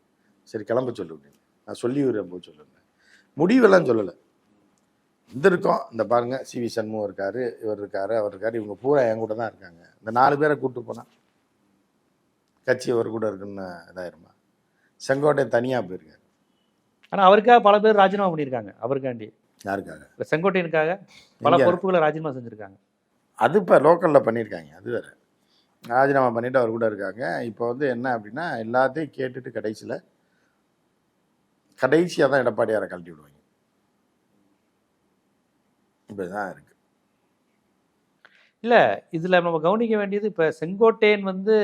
S2: சரி கிளம்ப சொல்லு அப்படின்னு. நான் சொல்லி விடுறேன் போய் சொல்லுங்க முடிவெல்லாம் சொல்லலை. இந்த இருக்கோம். இந்த பாருங்க சி வி சண்முகம் இருக்காரு இவர் இருக்காரு அவர் இருக்காரு. இவங்க பூரா என் கூட தான் இருக்காங்க. இந்த நாலு பேரை கூப்பிட்டு போனா கட்சி அவர் கூட இருக்குன்னு இதாயிருமா? செங்கோட்டை தனியா போயிருக்காரு.
S1: ஆனா அவருக்காக பல பேர் ராஜினாமா பண்ணியிருக்காங்க அவருக்காண்டி.
S2: யாருக்காக?
S1: செங்கோட்டையனுக்காக பல? பொறுப்புகளை ராஜினாமா செஞ்சிருக்காங்க.
S2: அது இப்போ லோக்கலில் பண்ணியிருக்காங்க அது வேற. ராஜினாமா பண்ணிட்டு அவர் கூட இருக்காங்க. இப்போ வந்து என்ன அப்படின்னா எல்லாத்தையும் கேட்டுட்டு கடைசியில் கடைசியாக தான் எடப்பாடியாரை கழட்டி விடுவாங்க. இப்படி தான் இருக்கு.
S1: இல்ல இதுல நம்ம கவனிக்க வேண்டியது இப்ப செங்கோட்டையன் வந்து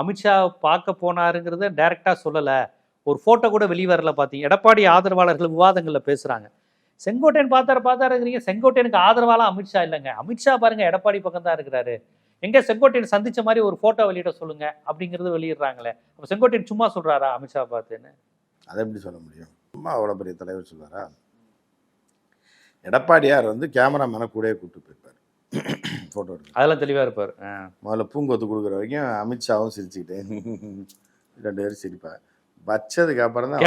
S1: அமித்ஷா பார்க்க போனாருங்கிறத டைரக்டா சொல்லலை. ஒரு ஃபோட்டோ கூட வெளிவரல வரல எடப்பாடி ஆதரவாளர்கள் விவாதங்களில் பேசுகிறாங்க செங்கோட்டையன் பார்த்தாரு பார்த்தாருங்கிறீங்க. செங்கோட்டையனுக்கு ஆதரவாலாம் அமித்ஷா? இல்லைங்க. அமித்ஷா பாருங்கள் எடப்பாடி பக்கம் தான் இருக்கிறாரு. எங்கே செங்கோட்டையன் சந்தித்த மாதிரி ஒரு ஃபோட்டோ வெளியிட சொல்லுங்க அப்படிங்கிறது வெளியிடுறாங்களே. அப்போ செங்கோட்டையன் சும்மா சொல்கிறாரா அமித்ஷா பார்த்துன்னு?
S2: அதை எப்படி சொல்ல முடியும்? சும்மா அவ்வளோ பெரிய தலைவர் சொல்கிறாரா எடப்பாடியார் வந்து கேமராமேனை கூடயே கூப்பிட்டு போயிருப்பார் ஃபோட்டோ எடுக்க
S1: அதெல்லாம் தெளிவா இருப்பாரு.
S2: முதல்ல பூங்கொத்து கொடுக்குற வரைக்கும் அமித்ஷாவும் சிரிச்சுக்கிட்டு ரெண்டு பேரும் சிரிப்பார் வச்சதுக்கு அப்புறம் தான்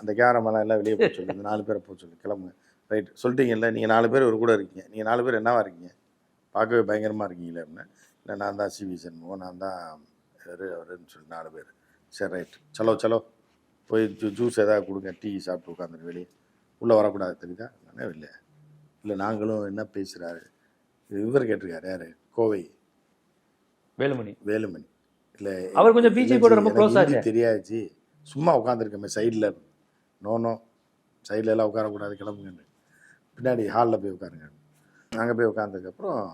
S2: அந்த கேமராமேலாம் எல்லாம் வெளியே போக சொல்லி இந்த நாலு பேரை போக சொல்லி கிளம்புங்க. ரைட் சொல்லிட்டீங்கல்ல நீங்கள் நாலு பேர் ஒரு கூட இருக்கீங்க. நீங்கள் நாலு பேர் என்னவா இருக்கீங்க? பார்க்கவே பயங்கரமாக இருக்கீங்களே அப்படின்னு. இல்லை நான் தான் சிவி சண்முகம் நான் தான் அவருன்னு சொல்லி நாலு பேர். சரி ரைட் சலோ சலோ. போய் ஜூ ஜூஸ் ஏதாவது கொடுங்க. டீ சாப்பிட்டு உட்காந்துட்டு வெளியே. உள்ளே வரக்கூடாது தெரியுதா? நானே இல்லை. இல்லை நாங்களும் என்ன பேசுகிறாரு இவர் கேட்டிருக்காரு யார்? கோவை.
S1: வேலுமணி.
S2: வேலுமணி. இல்லை
S1: அவர் கொஞ்சம் BJP யோட ரொம்ப close ஆச்சே.
S2: தெரியாச்சு சும்மா உட்காந்துருக்கமே சைடில் நோ நோ சைடில் எல்லாம் உட்காரக்கூடாது கிளம்புங்கன்னு. பின்னாடி ஹாலில் போய் உட்காருங்க. அங்கே போய் உட்காந்ததுக்கப்புறம்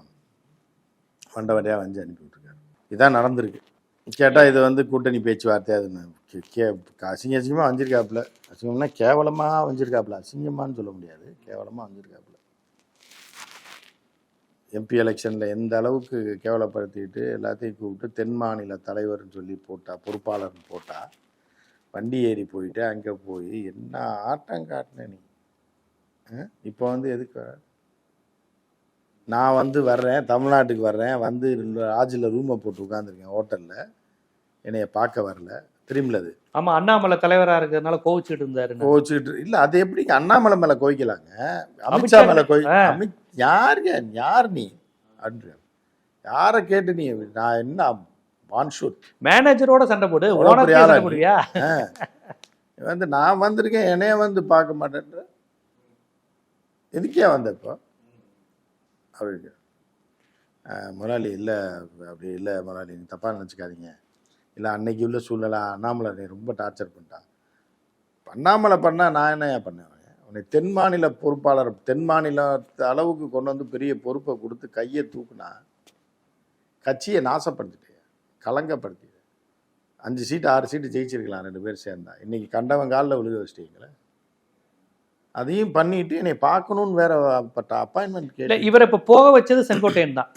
S2: வண்ட வண்டியாக வந்து அனுப்பி விட்ருக்காரு இதான் நடந்திருக்கு. கேட்டால் இது வந்து கூட்டணி பேச்சுவார்த்தை அது கே- அசிங்க அசிங்கமாக வஞ்சிருக்காப்புல அசிங்கம்னா கேவலமாக வஞ்சிருக்காப்புல அசிங்கமான்னு சொல்ல முடியாது. கேவலமாக வஞ்சிருக்காப்புல எம்பி எலெக்ஷனில் எந்த அளவுக்கு கேவலப்படுத்திட்டு எல்லாத்தையும் கூப்பிட்டு தென் மாநில தலைவர்னு சொல்லி போட்டா பொறுப்பாளர்னு போட்டா வண்டி ஏறி போயிட்டு அங்கே போய் என்ன ஆட்டம் காட்டின நீ? இப்போ வந்து எதுக்கு நான் வந்து வர்றேன் தமிழ்நாட்டுக்கு வர்றேன் வந்து ராஜில் ரூமை போட்டு உட்காந்துருக்கேன் ஹோட்டலில். என்னைய பார்க்க வரல. திரும்பல அது.
S1: ஆமா அண்ணாமலை தலைவரா இருக்கிறதுனால கோவிச்சுட்டு இருந்தாரு.
S2: கோச்சிட்டு இல்லை அது எப்படிங்க? அண்ணாமலை மேலே கோய்க்கலாங்க அமித்ஷா மேலே
S1: ஆ.
S2: அமித் யாருங்க? யார் நீ? அப்படின்னு யாரை கேட்டு நீ நான் என்ன வான் ஷூட்
S1: மேனேஜரோட சண்டை போடு. சண்டை? போடுவியா?
S2: வந்து நான் வந்திருக்கேன் என்னைய வந்து பார்க்க மாட்டேன்ற? எதுக்கே வந்த இப்போ? அஹ், முதலாளி இல்லை அப்படி இல்லை முதலாளி நீ தப்பாக நினச்சிக்காதீங்க. இல்லை அன்னைக்கு உள்ள சூழ்நிலை அண்ணாமலை நீ ரொம்ப டார்ச்சர் பண்ணிட்டான். அண்ணாமலை பண்ணால் நான் என்னையா பண்ணேன் உன்னை தென் மாநில பொறுப்பாளர் தென் மாநில அளவுக்கு கொண்டு வந்து பெரிய பொறுப்பை கொடுத்து கையை தூக்குனா கட்சியை நாசப்படுத்திட்டே கலங்கப்படுத்தி அஞ்சு சீட்டு ஆறு சீட்டு ஜெயிச்சிருக்கலாம் ரெண்டு பேர் சேர்ந்தா. இன்னைக்கு கண்டவன் காலில் விழுக வச்சிட்டீங்களே? அதையும் பண்ணிட்டு என்னை பார்க்கணும்னு வேற அப்பாயின்மெண்ட் கேட்டு
S1: இவரை இப்ப போக வச்சது செங்கோட்டையன் தான்.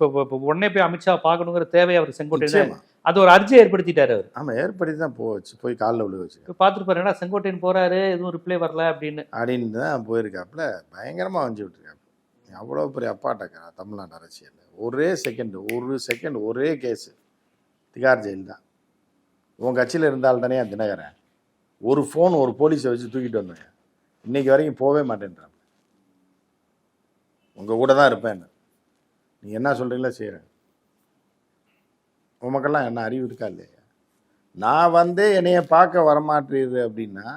S1: இப்ப உடனே போய் அமித்ஷா பார்க்கணுங்கிற தேவை அவர் செங்கோட்டையன் அது ஒரு அர்ஜியை ஏற்படுத்திட்டாரு அவர்.
S2: ஆமா ஏற்படுத்தி தான் போச்சு போய் காலில் விழுக வச்சு
S1: பார்த்துட்டு பாருங்க செங்கோட்டையன் போறாரு எதுவும் ரிப்ளை வரல அப்படின்னு.
S2: அப்படின்னு தான் போயிருக்காப்புல பயங்கரமாக வஞ்சி விட்டுருக்காப்புல. அவ்வளோ பெரிய அப்பாட்டக்கா தமிழ்நாடு அரசியலில்? ஒரே செகண்ட் ஒரு செகண்ட் ஒரே கேஸு திகார் ஜெயில் தான். உன் கட்சியில் இருந்தால் தானே தினகரன். ஒரு ஃபோன் ஒரு போலீஸை வச்சு தூக்கிட்டு வந்தேன் இன்னைக்கு வரைக்கும் போகவே மாட்டேன்றான் உங்கள் கூட தான் இருப்பேன் நீ என்ன சொல்கிறீங்களோ செய்கிறேன் உமக்கெல்லாம் என்ன அறிவு இருக்கா இல்லையா? நான் வந்து என்னைய பார்க்க வரமாட்டேது அப்படின்னா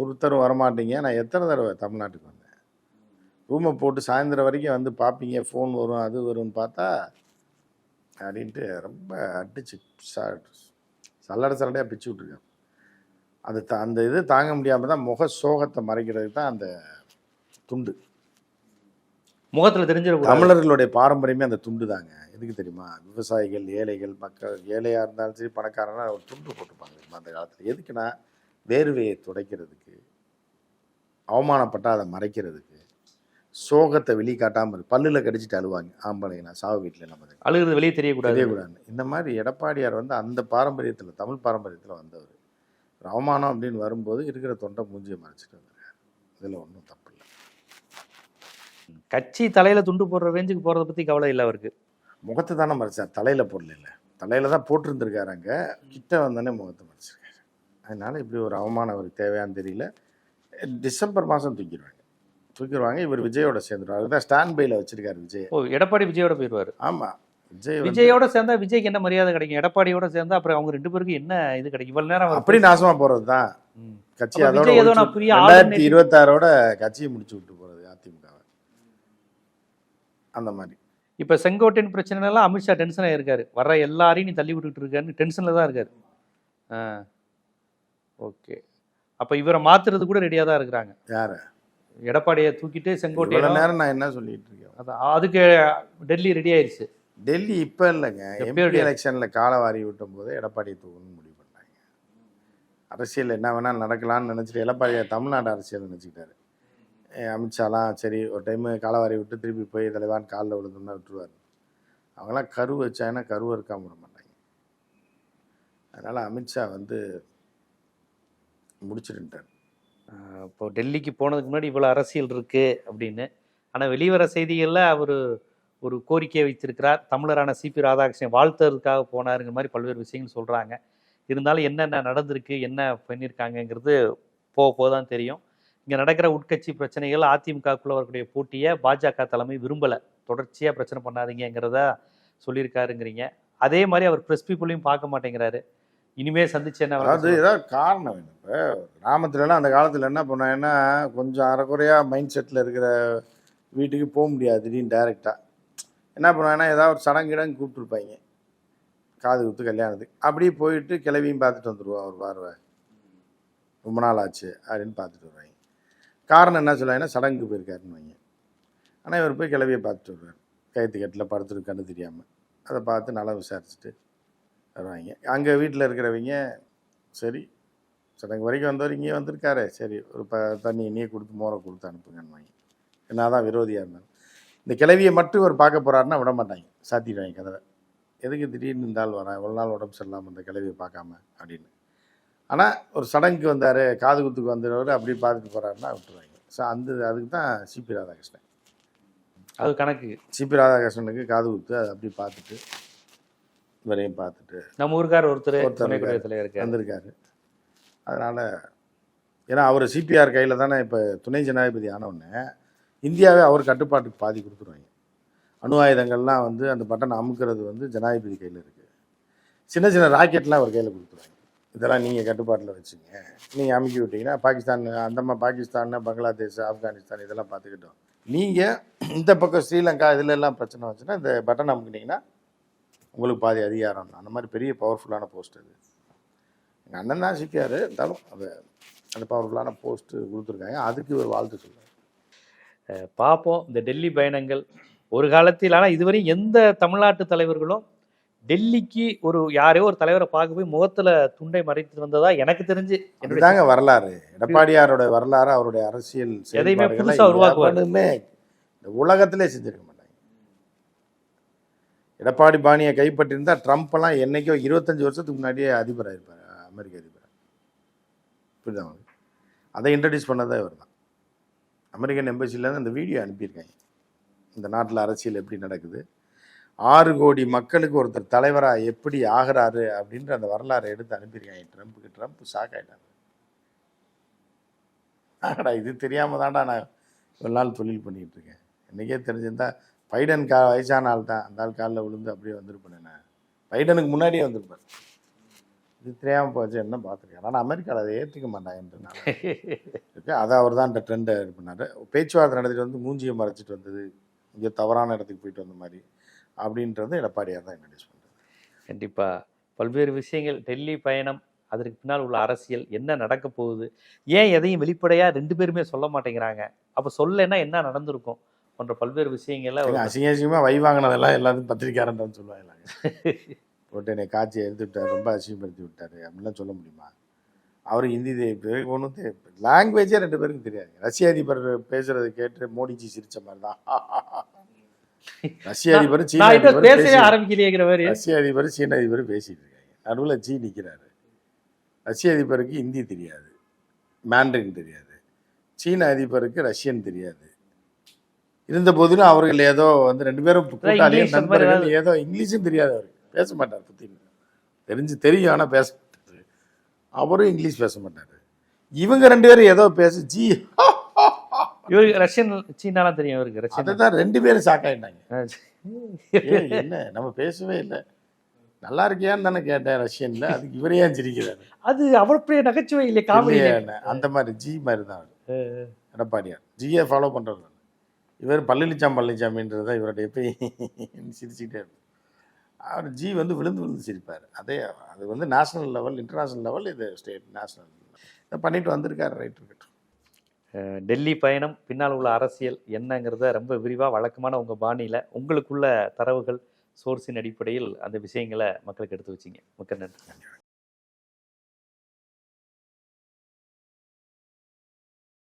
S2: ஒருத்தர் வரமாட்டீங்க. நான் எத்தனை தடவை தமிழ்நாட்டுக்கு வந்தேன்? ரூமை போட்டு சாயந்தரம் வரைக்கும் வந்து பார்ப்பீங்க. ஃபோன் வரும் அது வரும்னு பார்த்தா அப்படின்ட்டு ரொம்ப அடிச்சு சல்லடை சல்லடையாக பிச்சு விட்ருக்கேன் அது த அந்த இது தாங்க முடியாமல் தான் முக சோகத்தை மறைக்கிறதுக்கு தான் அந்த துண்டு.
S1: முகத்துல தெரிஞ்சிடக்கூடாது.
S2: தமிழர்களுடைய பாரம்பரியமே அந்த துண்டு தாங்க எதுக்கு தெரியுமா? விவசாயிகள் ஏழைகள் மக்கள் ஏழையாக இருந்தாலும் சரி பணக்காரனா ஒரு துண்டு போட்டுப்பாங்க அந்த காலத்தில். எதுக்குன்னா வேர்வையை துடைக்கிறதுக்கு அவமானப்பட்டா அதை மறைக்கிறதுக்கு சோகத்தை வெளிக்காட்டாமல் இருக்கு பல்லில் கடிச்சிட்டு அழுவாங்க. ஆம்பளைங்க சாவு வீட்டில் நம்ம
S1: அழுகுறது வெளியே தெரியக்கூடாது.
S2: தெரியக்கூடாது. இந்த மாதிரி எடப்பாடியார் வந்து அந்த பாரம்பரியத்தில் தமிழ் பாரம்பரியத்தில் வந்தவர். ஒரு அவமானம் அப்படின்னு வரும்போது இருக்கிற தொண்டை மூஞ்சியை மறைச்சிட்டு வந்துருக்காரு இதில் ஒன்றும் தப்பு
S1: கட்சி தலையில துண்டு போடுற ரேஞ்சுக்கு போறத பத்தி கவலை இல்லை அவருக்கு.
S2: முகத்தை தானே மறைச்சார். தலையில் போடல இல்லை. தலையில் தான் போட்டிருந்திருக்காரு அங்கே. கிட்ட வந்தோடனே முகத்தை மறைச்சிருக்காரு. அதனால் இப்படி ஒரு அவமானம் அவருக்கு தேவையான்னு தெரியல. டிசம்பர் மாதம் தூக்கிடுவாங்க. தூக்கிடுவாங்க. இவர் விஜயோட சேர்ந்துருவார். அதுதான் ஸ்டாண்ட் பையில் வச்சிருக்காரு விஜய்.
S1: ஓ எடப்பாடி விஜயோட போயிடுவாரு
S2: ஆமாம் விஜய்
S1: விஜயோட சேர்ந்தா விஜய்க்கு என்ன மரியாதை கிடைக்கும்? எடப்பாடியோட சேர்ந்தா அப்புறம் அவங்க ரெண்டு பேருக்கு என்ன இது கிடைக்கும்? இவ்வளவு நேரம்
S2: அப்படி நாசமா போகிறது தான்
S1: ம்.
S2: கட்சி அதோட இருபத்தாறோட கட்சியை முடிச்சு விட்டு அதிமுகவை அந்த மாதிரி.
S1: இப்ப செங்கோட்டையன் பிரச்சனை எல்லாம் அமித்ஷா டென்ஷன் ஆயிருக்காரு. வர்ற எல்லாரையும் நீ தள்ளி விட்டுட்டு இருக்காருன்னு டென்ஷன்ல தான் இருக்காரு. ஓகே. அப்ப இவரை மாத்துறது கூட ரெடியா தான் இருக்கிறாங்க.
S2: யாரு?
S1: எடப்பாடியை தூக்கிட்டு செங்கோட்டையன்.
S2: நேரம் நான் என்ன சொல்லிட்டு இருக்கேன்?
S1: அதான் அதுக்கு டெல்லி ரெடி ஆயிருச்சு.
S2: டெல்லி இப்போ இல்லைங்க. எம்பி எலெக்ஷனில் காலை வாரி விட்டும் போது எடப்பாடியை தூக்கணும்னு முடிவு பண்ணாங்க. அரசியல் என்ன வேணாலும் நடக்கலாம்னு நினச்சிட்டு எடப்பாடியை தமிழ்நாடு அரசியல் நினச்சிக்கிட்டாரு. அமித்ஷாலாம் சரி ஒரு டைமு காலவாரி விட்டு திருப்பி போய் தலைவான் காலில் விழுந்தோம்னா விட்டுருவார். அவங்களாம் கரு வச்சாங்கன்னா கருவை இருக்காம விட மாட்டாங்க. அதனால் அமித்ஷா வந்து முடிச்சிருந்தார்
S1: இப்போ டெல்லிக்கு போனதுக்கு முன்னாடி இவ்வளோ அரசியல் இருக்குது அப்படின்னு. ஆனால் வெளிவர செய்திகளில் அவர் ஒரு கோரிக்கையை வைத்திருக்கிறார். தமிழரான சிபி ராதாகிருஷ்ணன் வாழ்த்துறதுக்காக போனாருங்கிற மாதிரி பல்வேறு விஷயங்கள் சொல்கிறாங்க இருந்தாலும் என்னென்ன நடந்திருக்கு என்ன பண்ணியிருக்காங்கங்கிறது போக போக தான் தெரியும். இங்க நடக்கிற உட்கட்சி பிரச்சனைகள் அதிமுகக்குள்ள வரக்கூடிய போட்டியை பாஜக தலைமை விரும்பல. தொடர்ச்சியா பிரச்சனை பண்ணாதீங்கிறத சொல்லியிருக்காருங்கிறீங்க. அதே மாதிரி அவர் பிரஸ் பீப்புளையும் பார்க்க மாட்டேங்கிறாரு. இனிமே சந்திச்சு என்ன விளக்கம்
S2: ஏதாவது காரணம் இப்போ கிராமத்துலலாம் அந்த காலத்தில் என்ன பண்ணாங்கன்னா கொஞ்சம் அரைக்குறையாக மைண்ட் செட்டில் இருக்கிற வீட்டுக்கு போக முடியாது திடீர்னு டைரெக்டாக என்ன பண்ணுவாங்கன்னா ஏதாவது ஒரு சடங்கிடங்கு கூப்பிட்டுருப்பாங்க. காது குத்து கல்யாணத்துக்கு. அப்படியே போயிட்டு கிளவியும் பார்த்துட்டு வந்துடுவோம் அவர் பார்வை ரொம்ப நாள் ஆச்சு அப்படின்னு பார்த்துட்டு வருவாங்க. காரணம் என்ன சொல்லுவாங்கன்னா சடங்குக்கு போயிருக்காருன்னு வைங்க. ஆனால் இவர் போய் கிளவியை பார்த்துட்டு வருவார். கயிற்று கட்டில் படுத்துட்டு கண்ணு தெரியாமல் அதை பார்த்து நல்லா விசாரிச்சுட்டு வருவாங்க. அங்கே வீட்டில் இருக்கிறவங்க சரி சடங்கு வரைக்கும் வந்தவர் இங்கேயே வந்திருக்காரு. சரி ஒரு ப தண்ணி நீ கொடுத்து மோரை கொடுத்து அனுப்புங்கன்னு வாங்கி என்ன தான் விரோதியாக இருந்தாலும். இந்த கிளவியை மட்டும் இவர் பார்க்க போகிறாருன்னா விட மாட்டாங்க. சாத்திடுவாங்க கதவை. எதுக்கு திடீர்னு இந்த ஆள் வரான்? இவ்வளோ நாள் உடம்பு சரியில்லாமல் இந்த கிளவியை பார்க்காம அப்படின்னு. ஆனால் ஒரு சடங்குக்கு வந்தார் காது குத்துக்கு வந்தவர் அப்படி பார்த்துட்டு போகிறாருன்னா விட்டுருவாங்க. ஸோ அந்த அதுக்கு தான் சிபி ராதாகிருஷ்ணன்.
S1: அது கணக்கு.
S2: சிபி ராதாகிருஷ்ணனுக்கு காது குத்து அதை அப்படி பார்த்துட்டு இவரையும் பார்த்துட்டு.
S1: நம்ம ஊருக்கார் ஒருத்தர்
S2: ஒருத்தர் இருக்காரு. வந்திருக்காரு. அதனால் ஏன்னா அவர் சிபிஆர் கையில் தானே இப்போ துணை ஜனாதிபதி ஆனவுடனே இந்தியாவே அவர் கட்டுப்பாட்டுக்கு பாதி கொடுத்துருவாங்க. அணு ஆயுதங்கள்லாம் வந்து அந்த பட்டனை அமுக்கிறது வந்து ஜனாதிபதி கையில் இருக்குது சின்ன சின்ன ராக்கெட்லாம் அவர் கையில் கொடுத்துருவாங்க. இதெல்லாம் நீங்கள் கட்டுப்பாட்டில் வச்சுங்க. நீங்கள் அமுக்கி விட்டீங்கன்னா பாகிஸ்தான் அந்தமா பாகிஸ்தான் பங்களாதேஷ் ஆப்கானிஸ்தான் இதெல்லாம் பார்த்துக்கிட்டோம். நீங்கள் இந்த பக்கம் ஸ்ரீலங்கா இதில் எல்லாம் பிரச்சனை வச்சுன்னா இந்த பட்டன் அமுக்கினீங்கன்னா உங்களுக்கு பாதி அதிகாரம். அந்த மாதிரி பெரிய பவர்ஃபுல்லான போஸ்ட் அது. எங்கள் அண்ணன் தான் சிக்கார் இருந்தாலும் அது அந்த பவர்ஃபுல்லான போஸ்ட்டு கொடுத்துருக்காங்க. அதுக்கு ஒரு வாழ்த்து சொல்லுவாங்க
S1: பார்ப்போம் இந்த டெல்லி பயணங்கள் ஒரு காலத்தில் ஆனால் இதுவரை எந்த தமிழ்நாட்டு தலைவர்களும் டெல்லிக்கு ஒரு யாரையோ ஒரு தலைவரை பார்க்க போய் முகத்துல துண்டை மறைத்து வந்ததா எனக்கு தெரிஞ்சு என்னுடைய
S2: இதுதாங்க வரலாறு. எடப்பாடியாரோட வரலாறு அவருடைய அரசியல்
S1: எதையுமே புதுசா உருவாக்குவாரு.
S2: எவனுமே இந்த உலகத்திலே செஞ்சிருக்க மாட்டாங்க. எடப்பாடி பாணியை கைப்பற்றியிருந்தா ட்ரம்ப் எல்லாம் என்னைக்கோ இருபத்தஞ்சு வருஷத்துக்கு முன்னாடியே அதிபராக இருப்பார் அமெரிக்க அதிபர். புரியுதா உங்களுக்கு? அதை இன்ட்ரடியூஸ் பண்ணதே இவர் தான். அமெரிக்கன் எம்பசிலேருந்து அந்த வீடியோ அனுப்பியிருக்காங்க. இந்த நாட்டில் அரசியல் எப்படி நடக்குது? ஆறு கோடி மக்களுக்கு ஒருத்தர் தலைவராக எப்படி ஆகிறாரு அப்படின்ற அந்த வரலாறை எடுத்து அனுப்பியிருக்காங்க. ட்ரம்ப்புக்கு ட்ரம்ப் ஷாக் ஆயிட்டாங்க ஆடா இது தெரியாமல் தான்டா நான் ஒரு நாள் தொழில் பண்ணிகிட்டு இருக்கேன். என்னைக்கே தெரிஞ்சிருந்தா பைடன் கா வயசான ஆள் தான். அந்த ஆள் காலில் விழுந்து அப்படியே வந்திருப்பேன் நான். பைடனுக்கு முன்னாடியே வந்திருப்பேன் இது தெரியாமல் போச்சு என்ன பார்த்துருக்கேன். ஆனால் அமெரிக்காவில் அதை ஏற்றுக்க மாட்டாங்கன்றனால இருக்கு. அதை அவர் தான் அந்த ட்ரெண்டை இது பண்ணார். பேச்சுவார்த்தை நடத்திட்டு வந்து மூஞ்சியை மறைச்சிட்டு வந்தது. இங்கே தவறான இடத்துக்கு போயிட்டு வந்த மாதிரி. அப்படின்றது எடப்பாடியார் தான் இன்ட்ரடியூஸ் பண்ணுறது
S1: கண்டிப்பா. பல்வேறு விஷயங்கள் டெல்லி பயணம் அதற்கு பின்னால் உள்ள அரசியல் என்ன நடக்க போகுது ஏன் எதையும் வெளிப்படையா ரெண்டு பேருமே சொல்ல மாட்டேங்கிறாங்க. அப்ப சொல்லலைன்னா என்ன நடந்திருக்கும் போன்ற பல்வேறு விஷயங்கள்ல
S2: அசிங்க அசிங்கமாக வை வாங்கினதெல்லாம் எல்லாத்தையும் பத்திரிக்காரன்றான்னு சொல்லுவாங்க போட்டு என்னை காட்சி எடுத்து விட்டார் ரொம்ப அசிங்கப்படுத்தி விட்டார் அப்படிலாம் சொல்ல முடியுமா? அவர் ஹிந்தி ஒன்றும் லாங்குவேஜே ரெண்டு பேருக்கும் தெரியாது. ரஷ்ய அதிபர் பேசுறதை கேட்டு மோடிஜி சிரிச்ச மாதிரி தான் ரஷ்ய அதிபர் சீன அதிபர்
S1: பேசவே
S2: பேசி-
S1: ஆரம்பிக்கலையேங்கிற மாதிரி.
S2: ரஷ்ய அதிபர் சீன அதிபர் பேசிட்டு இருக்காங்க. நடுவில் ஜி நிற்கிறாரு ரஷ்ய அதிபருக்கு ஹிந்தி தெரியாது. மேண்ட்ரின் தெரியாது. சீன அதிபருக்கு ரஷ்யன் தெரியாது. இருந்த போதிலும் அவர்கள் ஏதோ வந்து ரெண்டு பேரும் கூட்டாளியும் நண்பர்கள் ஏதோ இங்கிலீஷும் தெரியாது அவருக்கு. பேச மாட்டார் புத்தின். தெரிஞ்சு தெரியும் ஆனால் பேச மாட்டார். அவரும் இங்கிலீஷ் பேச மாட்டார். இவங்க ரெண்டு பேரும் ஏதோ பேச ஜி
S1: இவருக்கு ரஷ்யன் சீனாலாம் தெரியும் இவருக்கு ரஷ்யன்.
S2: அதுதான் ரெண்டு பேரும் ஏய், என்ன? நம்ம பேசவே இல்லை. நல்லா இருக்கியான்னு தானே கேட்டேன் ரஷ்யன்ல. அதுக்கு இவரே ஏன் சிரிக்கிறாரு?
S1: அது அவ்வளவு பெரிய நகைச்சுவை இல்லை காமெடி?
S2: அந்த மாதிரி ஜி மாதிரி தான் எடப்பாடியார் ஜியை ஃபாலோ பண்றது இவர் பழனிச்சாம் பழனிச்சாமின்றது தான் இவருடைய போய் சிரிச்சுக்கிட்டே இருப்பார். அவர் ஜி வந்து விழுந்து விழுந்து சிரிப்பார். அதே அது வந்து நேஷனல் லெவல் இன்டர்நேஷனல் லெவல் இது ஸ்டேட் நேஷனல் பண்ணிட்டு வந்திருக்காரு ரைட் இருக்கட்டும்
S1: அஹ் டெல்லி பயணம் பின்னால் உள்ள அரசியல் என்னங்கிறத ரொம்ப விரிவாக வழக்கமான உங்கள் பாணியில் உங்களுக்குள்ள தரவுகள் சோர்ஸின் அடிப்படையில் அந்த விஷயங்களை மக்களுக்கு எடுத்து வச்சிங்க. மிக்க நன்றி.